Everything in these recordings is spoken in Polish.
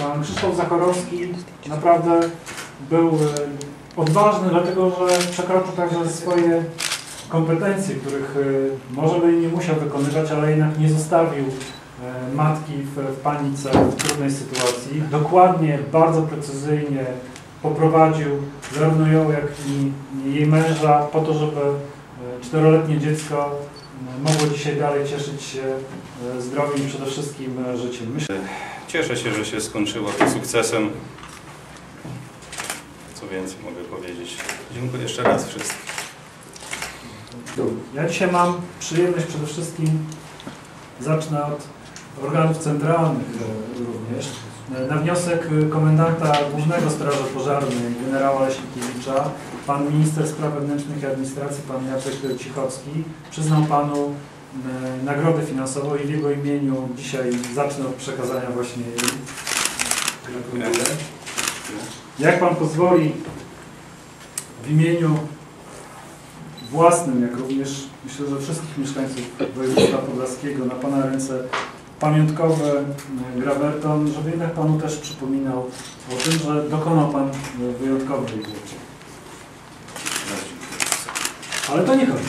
Pan Krzysztof Zachorowski naprawdę był e, odważny, dlatego że przekroczył także swoje kompetencje, których e, może by nie musiał wykonywać, ale jednak nie zostawił e, matki w, panice, w trudnej sytuacji. Dokładnie, bardzo precyzyjnie poprowadził zarówno ją, jak i jej męża po to, żeby czteroletnie dziecko mogło dzisiaj dalej cieszyć się e, zdrowiem i przede wszystkim e, życiem. Myślę, Cieszę się, że się skończyło to sukcesem. Co więcej mogę powiedzieć. Dziękuję jeszcze raz wszystkim. Ja dzisiaj mam przyjemność przede wszystkim, zacznę od organów centralnych e, również. E, Na wniosek e, komendanta Głównego Straży Pożarnej, generała Leśnikiewicza, pan minister spraw wewnętrznych i administracji, pan Jacek Cichocki, przyznał panu nagrodę finansową i w jego imieniu dzisiaj zacznę od przekazania właśnie. Gratuluję. Jak pan pozwoli, w imieniu własnym, jak również myślę, że wszystkich mieszkańców województwa podlaskiego na Pana ręce pamiątkowe e, grawerton, żeby jednak Panu też przypominał o tym, że dokonał Pan e, wyjątkowej rzeczy. Ale to nie koniec.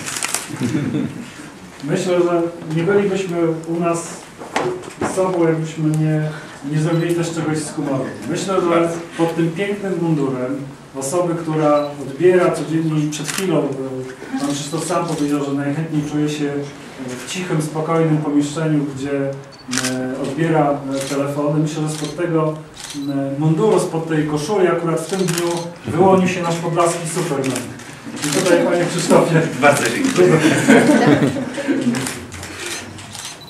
Myślę, że nie bylibyśmy u nas sobą, jakbyśmy nie, nie zrobili też czegoś z humorem. Myślę, że pod tym pięknym mundurem osoby, która odbiera codziennie przed chwilą e, Pan Krzysztof sam powiedział, że najchętniej czuje się w cichym, spokojnym pomieszczeniu, gdzie e, odbiera e, telefony. Myślę, że spod tego e, munduru, spod tej koszuli akurat w tym dniu wyłonił się nasz podlaski Superman. I tutaj Panie Krzysztofie. Bardzo dziękuję.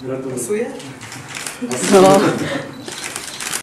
Gratuluję. Pasuje? A